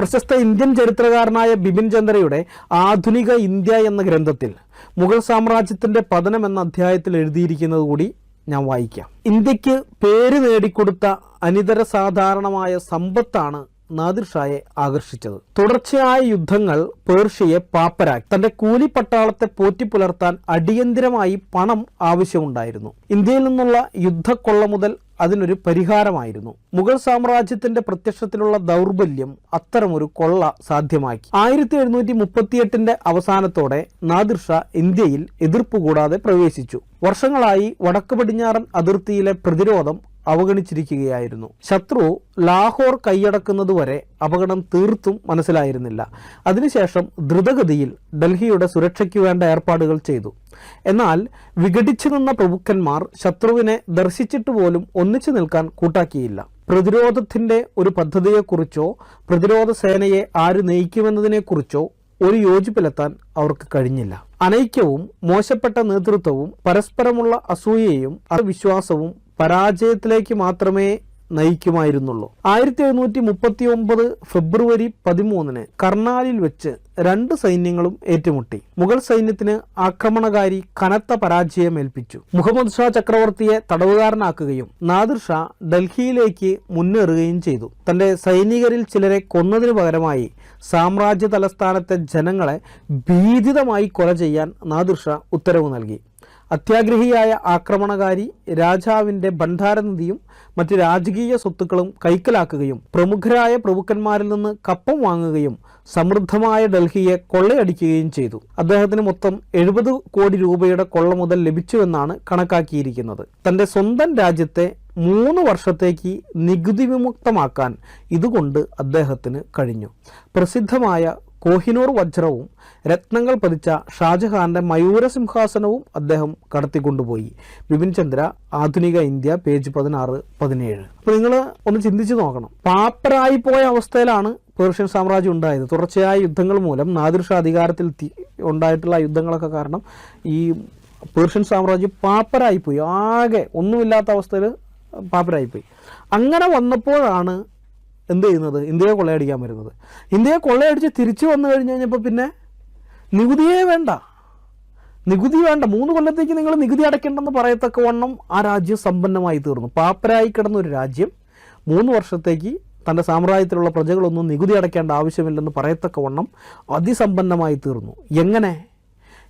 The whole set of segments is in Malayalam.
പ്രശസ്ത ഇന്ത്യൻ ചരിത്രകാരനായ ബിപിൻ ചന്ദ്രയുടെ ആധുനിക ഇന്ത്യ എന്ന ഗ്രന്ഥത്തിൽ മുഗൾ സാമ്രാജ്യത്തിന്റെ പതനം എന്ന അധ്യായത്തിൽ എഴുതിയിരിക്കുന്നത് കൂടി ഞാൻ വായിക്കാം. ഇന്ത്യയ്ക്ക് പേര് നേടിക്കൊടുത്ത അനിതര സാധാരണമായ സമ്പത്താണ് നാദിർ ഷായെ ആകർഷിച്ചത്. തുടർച്ചയായ യുദ്ധങ്ങൾ പേർഷ്യയെ പാപ്പരാക്കി. തന്റെ കൂലി പട്ടാളത്തെ പോറ്റി പുലർത്താൻ അടിയന്തിരമായി പണം ആവശ്യമുണ്ടായിരുന്നു. ഇന്ത്യയിൽ നിന്നുള്ള യുദ്ധക്കൊള്ള മുതൽ അതിനൊരു പരിഹാരമായിരുന്നു. മുഗൾ സാമ്രാജ്യത്തിന്റെ പ്രത്യക്ഷത്തിലുള്ള ദൗർബല്യം അത്തരമൊരു കൊള്ള സാധ്യമാക്കി. ആയിരത്തി എഴുന്നൂറ്റി മുപ്പത്തിയെട്ടിന്റെ അവസാനത്തോടെ നാദിർ ഷാ ഇന്ത്യയിൽ എതിർപ്പ് കൂടാതെ പ്രവേശിച്ചു. വർഷങ്ങളായി വടക്ക് പടിഞ്ഞാറൻ അതിർത്തിയിലെ പ്രതിരോധം അവഗണിച്ചിരിക്കുകയായിരുന്നു. ശത്രു ലാഹോർ കൈയടക്കുന്നതുവരെ അപകടം തീർത്തും മനസ്സിലായിരുന്നില്ല. അതിനുശേഷം ദ്രുതഗതിയിൽ ഡൽഹിയുടെ സുരക്ഷയ്ക്ക് വേണ്ട ഏർപ്പാടുകൾ ചെയ്തു. എന്നാൽ വിഘടിച്ചു നിന്ന പ്രഭുക്കന്മാർ ശത്രുവിനെ ദർശിച്ചിട്ട് പോലും ഒന്നിച്ചു നിൽക്കാൻ കൂട്ടാക്കിയില്ല. പ്രതിരോധത്തിന്റെ ഒരു പദ്ധതിയെക്കുറിച്ചോ പ്രതിരോധ സേനയെ ആര് നയിക്കുമെന്നതിനെക്കുറിച്ചോ ഒരു യോജിപ്പിലെത്താൻ അവർക്ക് കഴിഞ്ഞില്ല. അനൈക്യവും മോശപ്പെട്ട നേതൃത്വവും പരസ്പരമുള്ള അസൂയയും അവിശ്വാസവും പരാജയത്തിലേക്ക് മാത്രമേ നയിക്കുമായിരുന്നുള്ളൂ. ആയിരത്തി എഴുന്നൂറ്റി മുപ്പത്തി ഒമ്പത് ഫെബ്രുവരി പതിമൂന്നിന് കർണാലിൽ വെച്ച് രണ്ട് സൈന്യങ്ങളും ഏറ്റുമുട്ടി. മുഗൾ സൈന്യത്തിന് ആക്രമണകാരി കനത്ത പരാജയം ഏൽപ്പിച്ചു മുഹമ്മദ് ഷാ ചക്രവർത്തിയെ തടവുകാരനാക്കുകയും നാദിർ ഷാ ഡൽഹിയിലേക്ക് മുന്നേറുകയും ചെയ്തു. തന്റെ സൈനികരിൽ ചിലരെ കൊന്നതിനു പകരമായി സാമ്രാജ്യ തലസ്ഥാനത്തെ ജനങ്ങളെ ഭീതിതമായി കൊല ചെയ്യാൻ നാദിർ ഷാ ഉത്തരവ് നൽകി. അത്യാഗ്രഹിയായ ആക്രമണകാരി രാജാവിന്റെ ഭണ്ഡാരനിധിയും മറ്റ് രാജകീയ സ്വത്തുക്കളും കൈക്കലാക്കുകയും പ്രമുഖരായ പ്രഭുക്കന്മാരിൽ നിന്ന് കപ്പം വാങ്ങുകയും സമൃദ്ധമായ ഡൽഹിയെ കൊള്ളയടിക്കുകയും ചെയ്തു. അദ്ദേഹത്തിന് മൊത്തം എഴുപത് കോടി രൂപയുടെ കൊള്ള മുതൽ ലഭിച്ചുവെന്നാണ് കണക്കാക്കിയിരിക്കുന്നത്. തന്റെ സ്വന്തം രാജ്യത്തെ മൂന്ന് വർഷത്തേക്ക് നികുതി വിമുക്തമാക്കാൻ ഇതുകൊണ്ട് അദ്ദേഹത്തിന് കഴിഞ്ഞു. പ്രസിദ്ധമായ കോഹിനൂർ വജ്രവും രത്നങ്ങൾ പതിച്ച ഷാജഹാന്റെ മയൂരസിംഹാസനവും അദ്ദേഹം കടത്തിക്കൊണ്ടുപോയി. ബിപിൻ ചന്ദ്ര ആധുനിക ഇന്ത്യ പേജ് പതിനാറ് പതിനേഴ്. അപ്പോൾ നിങ്ങൾ ഒന്ന് ചിന്തിച്ചു നോക്കണം. പാപ്പരായി പോയ അവസ്ഥയിലാണ് പേർഷ്യൻ സാമ്രാജ്യം ഉണ്ടായത്. തുടർച്ചയായ യുദ്ധങ്ങൾ മൂലം നാദിർഷ അധികാരത്തിൽ ഉണ്ടായിട്ടുള്ള യുദ്ധങ്ങളൊക്കെ കാരണം ഈ പേർഷ്യൻ സാമ്രാജ്യം പാപ്പരായിപ്പോയി. ആകെ ഒന്നുമില്ലാത്ത അവസ്ഥയിൽ പാപ്പരായിപ്പോയി. അങ്ങനെ വന്നപ്പോഴാണ് എന്ത് ചെയ്യുന്നത്? ഇന്ത്യയെ കൊള്ളയടിക്കാൻ വരുന്നത്. ഇന്ത്യയെ കൊള്ളയടിച്ച് തിരിച്ചു വന്നു കഴിഞ്ഞ് കഴിഞ്ഞപ്പോൾ പിന്നെ നികുതിയേ വേണ്ട. നികുതി വേണ്ട. മൂന്ന് കൊല്ലത്തേക്ക് നിങ്ങൾ നികുതി അടയ്ക്കേണ്ടെന്ന് പറയത്തക്ക വണ്ണം ആ രാജ്യം സമ്പന്നമായി തീർന്നു. പാപ്പരായി കിടന്ന ഒരു രാജ്യം മൂന്ന് വർഷത്തേക്ക് തന്റെ സാമ്രാജ്യത്തിലുള്ള പ്രജകളൊന്നും നികുതി അടയ്ക്കേണ്ട ആവശ്യമില്ലെന്ന് പറയത്തക്ക വണ്ണം അതിസമ്പന്നമായി തീർന്നു. എങ്ങനെ?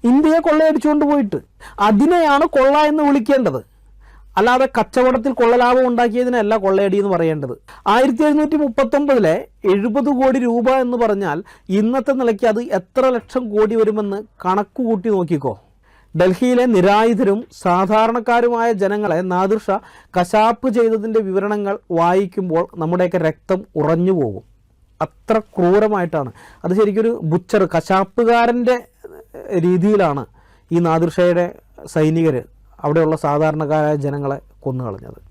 ഇന്ത്യയെ കൊള്ളയടിച്ചുകൊണ്ട് പോയിട്ട് അതിനെയാണ് കൊള്ള എന്ന് വിളിക്കേണ്ടത്. അല്ലാതെ കച്ചവടത്തിൽ കൊള്ളലാഭം ഉണ്ടാക്കിയതിനല്ല കൊള്ളയടി എന്ന് പറയേണ്ടത്. ആയിരത്തി എഴുന്നൂറ്റി മുപ്പത്തൊമ്പതിലെ എഴുപത് കോടി രൂപ എന്ന് പറഞ്ഞാൽ ഇന്നത്തെ നിലയ്ക്ക് അത് എത്ര ലക്ഷം കോടി വരുമെന്ന് കണക്ക് കൂട്ടി നോക്കിക്കോ. ഡൽഹിയിലെ നിരായുധരും സാധാരണക്കാരുമായ ജനങ്ങളെ നാദിർഷ കശാപ്പ് ചെയ്തതിന്റെ വിവരണങ്ങൾ വായിക്കുമ്പോൾ നമ്മുടെയൊക്കെ രക്തം ഉറഞ്ഞു പോകും. അത്ര ക്രൂരമായിട്ടാണ്. അത് ശരിക്കൊരു ബുച്ചർ കശാപ്പുകാരന്റെ രീതിയിലാണ് ഈ നാദിർഷയുടെ സൈനികർ അവിടെയുള്ള സാധാരണക്കാരായ ജനങ്ങളെ കൊന്നുകളഞ്ഞത്.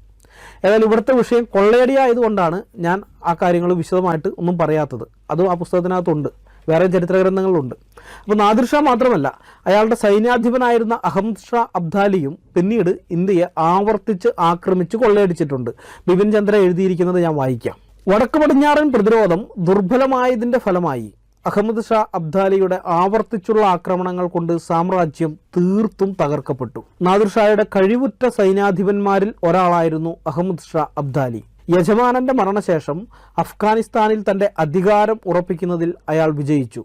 ഏതായാലും ഇവിടുത്തെ വിഷയം കൊള്ളയടിയായതുകൊണ്ടാണ് ഞാൻ ആ കാര്യങ്ങൾ വിശദമായിട്ട് ഒന്നും പറയാത്തത്. അതും ആ പുസ്തകത്തിനകത്തുണ്ട്. വേറെ ചരിത്ര ഗ്രന്ഥങ്ങളുണ്ട് അപ്പോൾ നാദിർ മാത്രമല്ല അയാളുടെ സൈന്യാധിപനായിരുന്ന അഹമ്മദ് ഷാ അബ്ദാലിയും പിന്നീട് ഇന്ത്യയെ ആവർത്തിച്ച് ആക്രമിച്ച് കൊള്ളയടിച്ചിട്ടുണ്ട്. ബിപിൻ ചന്ദ്ര എഴുതിയിരിക്കുന്നത് ഞാൻ വായിക്കാം. വടക്ക് പടിഞ്ഞാറൻ പ്രതിരോധം ദുർബലമായതിന്റെ ഫലമായി അഹമ്മദ് ഷാ അബ്ദാലിയുടെ ആവർത്തിച്ചുള്ള ആക്രമണങ്ങൾ കൊണ്ട് സാമ്രാജ്യം തീർത്തും തകർക്കപ്പെട്ടു. നാദിർ ഷായുടെ കഴിവുറ്റ സൈന്യാധിപന്മാരിൽ ഒരാളായിരുന്നു അഹമ്മദ് ഷാ അബ്ദാലി. യജമാനന്റെ മരണശേഷം അഫ്ഗാനിസ്ഥാനിൽ തന്റെ അധികാരം ഉറപ്പിക്കുന്നതിൽ അയാൾ വിജയിച്ചു.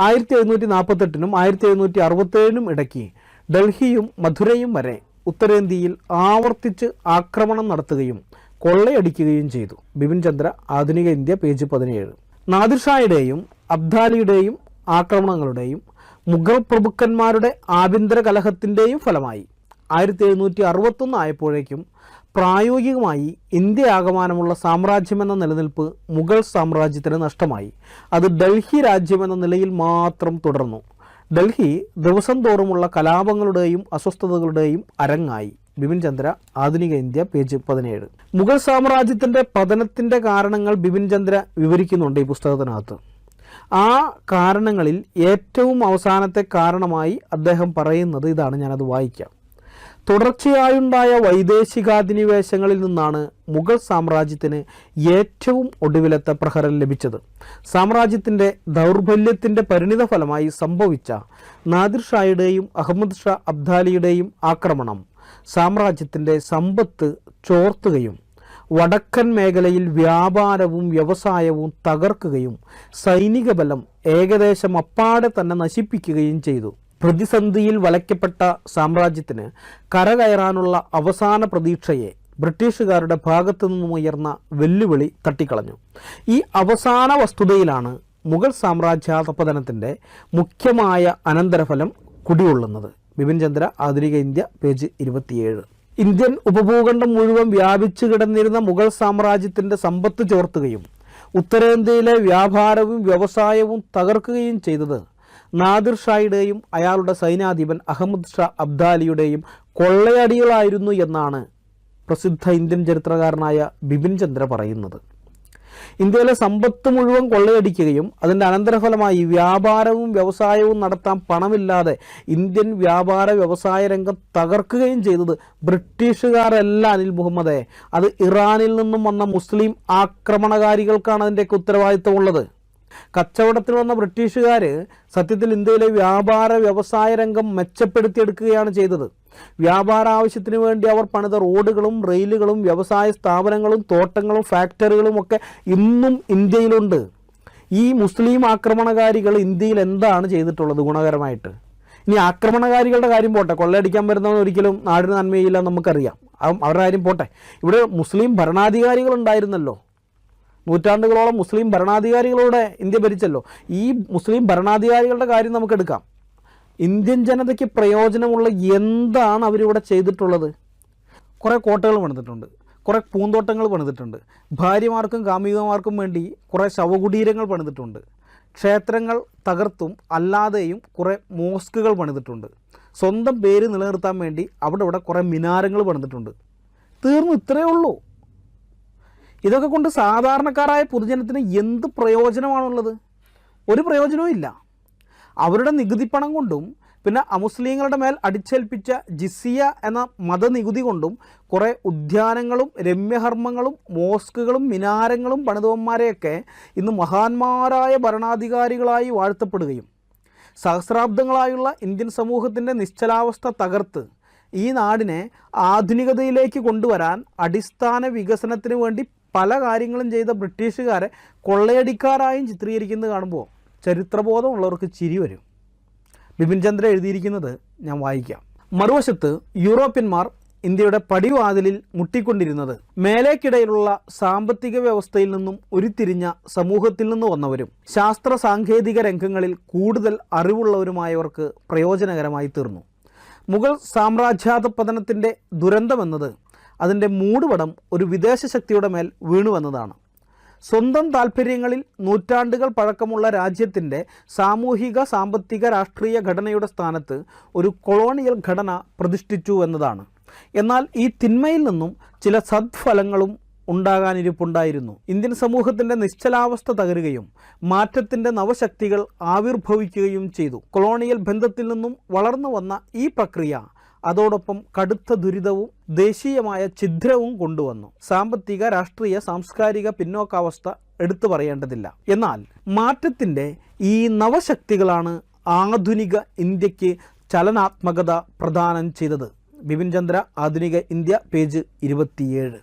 ആയിരത്തി എഴുന്നൂറ്റി നാൽപ്പത്തെട്ടിനും ആയിരത്തി എഴുന്നൂറ്റി അറുപത്തേഴിനും ഇടയ്ക്ക് ഡൽഹിയും മധുരയും വരെ ഉത്തരേന്ത്യയിൽ ആവർത്തിച്ച് ആക്രമണം നടത്തുകയും കൊള്ളയടിക്കുകയും ചെയ്തു. ബിപിൻ ചന്ദ്ര ആധുനിക ഇന്ത്യ പേജ് പതിനേഴ്. നാദിർ ഷായുടെയും അബ്ദാലിയുടെയും ആക്രമണങ്ങളുടെയും മുഗൾ പ്രഭുക്കന്മാരുടെ ആഭ്യന്തര കലഹത്തിന്റെയും ഫലമായി ആയിരത്തി എഴുന്നൂറ്റി അറുപത്തൊന്ന് ആയപ്പോഴേക്കും പ്രായോഗികമായി ഇന്ത്യ ആകമാനമുള്ള സാമ്രാജ്യമെന്ന നിലനിൽപ്പ് മുഗൾ സാമ്രാജ്യത്തിന് നഷ്ടമായി. അത് ഡൽഹി രാജ്യമെന്ന നിലയിൽ മാത്രം തുടർന്നു. ഡൽഹി ദിവസം തോറുമുള്ള കലാപങ്ങളുടെയും അസ്വസ്ഥതകളുടെയും അരങ്ങായി. ബിപിൻ ചന്ദ്ര ആധുനിക ഇന്ത്യ പേജ് പതിനേഴ്. മുഗൾ സാമ്രാജ്യത്തിന്റെ പതനത്തിന്റെ കാരണങ്ങൾ ബിപിൻ ചന്ദ്ര വിവരിക്കുന്നുണ്ട് ഈ പുസ്തകത്തിനകത്ത്. ആ കാരണങ്ങളിൽ ഏറ്റവും അവസാനത്തെ കാരണമായി അദ്ദേഹം പറയുന്നത് ഇതാണ് ഞാനത് വായിക്കാം. തുടർച്ചയായുണ്ടായ വൈദേശികാധിനിവേശങ്ങളിൽ നിന്നാണ് മുഗൾ സാമ്രാജ്യത്തിന് ഏറ്റവും ഒടുവിലത്തെ പ്രഹരം ലഭിച്ചത്. സാമ്രാജ്യത്തിന്റെ ദൗർബല്യത്തിന്റെ പരിണിത ഫലമായി സംഭവിച്ച നാദിർ ഷായുടെയും അഹമ്മദ് ഷാ അബ്ദാലിയുടെയും ആക്രമണം സാമ്രാജ്യത്തിന്റെ സമ്പത്ത് ചോർത്തുകയും വടക്കൻ മേഖലയിൽ വ്യാപാരവും വ്യവസായവും തകർക്കുകയും സൈനിക ബലം ഏകദേശം അപ്പാടെ തന്നെ നശിപ്പിക്കുകയും ചെയ്തു. പ്രതിസന്ധിയിൽ വലയ്ക്കപ്പെട്ട സാമ്രാജ്യത്തിന് കരകയറാനുള്ള അവസാന പ്രതീക്ഷയെ ബ്രിട്ടീഷുകാരുടെ ഭാഗത്തു നിന്നും ഉയർന്ന വെല്ലുവിളി തട്ടിക്കളഞ്ഞു. ഈ അവസാന വസ്തുതയിലാണ് മുഗൾ സാമ്രാജ്യാതപതനത്തിന്റെ മുഖ്യമായ അനന്തരഫലം കുടികൊള്ളുന്നത്. ബിപിൻ ചന്ദ്ര ആധുനിക ഇന്ത്യ പേജ് ഇരുപത്തിയേഴ്. ഇന്ത്യൻ ഉപഭൂഖണ്ഡം മുഴുവൻ വ്യാപിച്ചു കിടന്നിരുന്ന മുഗൾ സാമ്രാജ്യത്തിന്റെ സമ്പത്ത് ചോർത്തുകയും ഉത്തരേന്ത്യയിലെ വ്യാപാരവും വ്യവസായവും തകർക്കുകയും ചെയ്തത് നാദിർ ഷായുടെയും അയാളുടെ സൈനാധിപൻ അഹമ്മദ് ഷാ അബ്ദാലിയുടെയും കൊള്ളയടികളായിരുന്നു എന്നാണ് പ്രസിദ്ധ ഇന്ത്യൻ ചരിത്രകാരനായ ബിപിൻ ചന്ദ്ര പറയുന്നത്. ഇന്ത്യയിലെ സമ്പത്ത് മുഴുവൻ കൊള്ളയടിക്കുകയും അതിന്റെ അനന്തരഫലമായി വ്യാപാരവും വ്യവസായവും നടത്താൻ പണമില്ലാതെ ഇന്ത്യൻ വ്യാപാര വ്യവസായ രംഗം തകർക്കുകയും ചെയ്തത് ബ്രിട്ടീഷുകാരല്ല അനിൽ മുഹമ്മദെ. അത് ഇറാനിൽ നിന്നും വന്ന മുസ്ലിം ആക്രമണകാരികൾക്കാണ് അതിന്റെയൊക്കെ ഉത്തരവാദിത്തമുള്ളത്. കച്ചവടത്തിന് വന്ന ബ്രിട്ടീഷുകാർ സത്യത്തിൽ ഇന്ത്യയിലെ വ്യാപാര വ്യവസായ രംഗം മെച്ചപ്പെടുത്തിയെടുക്കുകയാണ് ചെയ്തത്. വ്യാപാര ആവശ്യത്തിന് വേണ്ടി അവർ പണിത റോഡുകളും റെയിലുകളും വ്യവസായ സ്ഥാപനങ്ങളും തോട്ടങ്ങളും ഫാക്ടറികളും ഒക്കെ ഇന്നും ഇന്ത്യയിലുണ്ട്. ഈ മുസ്ലിം ആക്രമണകാരികൾ ഇന്ത്യയിൽ എന്താണ് ചെയ്തിട്ടുള്ളത് ഗുണകരമായിട്ട്? ഇനി ആക്രമണകാരികളുടെ കാര്യം പോട്ടെ. കൊള്ളയടിക്കാൻ വരുന്നവൻ ഒരിക്കലും നാടിന് നന്മയില്ല നമുക്കറിയാം. അവ- അവരുടെ കാര്യം പോട്ടെ. ഇവിടെ മുസ്ലിം ഭരണാധികാരികൾ ഉണ്ടായിരുന്നല്ലോ. നൂറ്റാണ്ടുകളോളം മുസ്ലിം ഭരണാധികാരികളോടെ ഇന്ത്യ ഭരിച്ചല്ലോ. ഈ മുസ്ലിം ഭരണാധികാരികളുടെ കാര്യം നമുക്കെടുക്കാം. ഇന്ത്യൻ ജനതയ്ക്ക് പ്രയോജനമുള്ള എന്താണ് അവരിവിടെ ചെയ്തിട്ടുള്ളത്? കുറേ കോട്ടകൾ പണിതിട്ടുണ്ട്. കുറേ പൂന്തോട്ടങ്ങൾ പണിതിട്ടുണ്ട്. ഭാര്യമാർക്കും കാമികമാർക്കും വേണ്ടി കുറേ ശവകുടീരങ്ങൾ പണിതിട്ടുണ്ട്. ക്ഷേത്രങ്ങൾ തകർത്തും അല്ലാതെയും കുറേ മോസ്കുകൾ പണിതിട്ടുണ്ട്. സ്വന്തം പേര് നിലനിർത്താൻ വേണ്ടി അവിടെ ഇവിടെ കുറേ മിനാരങ്ങൾ പണിതിട്ടുണ്ട്. തീർന്നു ഇത്രയേ ഉള്ളൂ. ഇതൊക്കെ കൊണ്ട് സാധാരണക്കാരായ പൊതുജനത്തിന് എന്ത് പ്രയോജനമാണുള്ളത്? ഒരു പ്രയോജനവും ഇല്ല. അവരുടെ നികുതി പണം കൊണ്ടും പിന്നെ അമുസ്ലിങ്ങളുടെ മേൽ അടിച്ചേൽപ്പിച്ച ജിസിയ എന്ന മതനികുതി കൊണ്ടും കുറേ ഉദ്യാനങ്ങളും രമ്യഹർമ്മങ്ങളും മോസ്കുകളും മിനാരങ്ങളും പണിതവന്മാരെയൊക്കെ ഇന്ന് മഹാന്മാരായ ഭരണാധികാരികളായി വാഴ്ത്തപ്പെടുകയും സഹസ്രാബ്ദങ്ങളായുള്ള ഇന്ത്യൻ സമൂഹത്തിന്റെ നിശ്ചലാവസ്ഥ തകർത്ത് ഈ നാടിനെ ആധുനികതയിലേക്ക് കൊണ്ടുവരാൻ അടിസ്ഥാന വികസനത്തിന് വേണ്ടി പല കാര്യങ്ങളും ചെയ്ത ബ്രിട്ടീഷുകാരെ കൊള്ളയടിക്കാരായും ചിത്രീകരിക്കുന്നത് കാണുമ്പോൾ ചരിത്രബോധമുള്ളവർക്ക് ചിരി വരും. ബിപിൻ ചന്ദ്ര എഴുതിയിരിക്കുന്നത് ഞാൻ വായിക്കാം. മറുവശത്ത് യൂറോപ്യന്മാർ ഇന്ത്യയുടെ പടിവാതിലിൽ മുട്ടിക്കൊണ്ടിരുന്നത് മേലേക്കിടയിലുള്ള സാമ്പത്തിക വ്യവസ്ഥയിൽ നിന്നും ഉരുത്തിരിഞ്ഞ സമൂഹത്തിൽ നിന്ന് വന്നവരും ശാസ്ത്ര സാങ്കേതിക രംഗങ്ങളിൽ കൂടുതൽ അറിവുള്ളവരുമായവർക്ക് പ്രയോജനകരമായി തീർന്നു. മുഗൾ സാമ്രാജ്യാധപതനത്തിന്റെ ദുരന്തമെന്നത് അതിന്റെ മൂടുപടം ഒരു വിദേശ ശക്തിയുടെ മേൽ വീണു വന്നതാണ്. സ്വന്തം താൽപ്പര്യങ്ങളിൽ നൂറ്റാണ്ടുകൾ പഴക്കമുള്ള രാജ്യത്തിന്റെ സാമൂഹിക സാമ്പത്തിക രാഷ്ട്രീയ ഘടനയുടെ സ്ഥാനത്ത് ഒരു കൊളോണിയൽ ഘടന പ്രതിഷ്ഠിച്ചു എന്നതാണ്. എന്നാൽ ഈ തിന്മയിൽ നിന്നും ചില സദ്ഫലങ്ങളും ഉണ്ടാകാനിരിപ്പുണ്ടായിരുന്നു. ഇന്ത്യൻ സമൂഹത്തിന്റെ നിശ്ചലാവസ്ഥ തകരുകയും മാറ്റത്തിന്റെ നവശക്തികൾ ആവിർഭവിക്കുകയും ചെയ്തു. കൊളോണിയൽ ബന്ധത്തിൽ നിന്നും വളർന്നു വന്ന ഈ പ്രക്രിയ അതോടൊപ്പം കടുത്ത ദുരിതവും ദേശീയമായ ഛിദ്രവും കൊണ്ടുവന്നു. സാമ്പത്തിക രാഷ്ട്രീയ സാംസ്കാരിക പിന്നോക്കാവസ്ഥ എടുത്തു പറയേണ്ടതില്ല. എന്നാൽ മാറ്റത്തിന്റെ ഈ നവശക്തികളാണ് ആധുനിക ഇന്ത്യയ്ക്ക് ചലനാത്മകത പ്രദാനം ചെയ്തത്. ബിപിൻ ചന്ദ്ര ആധുനിക ഇന്ത്യ പേജ് ഇരുപത്തിയേഴ്.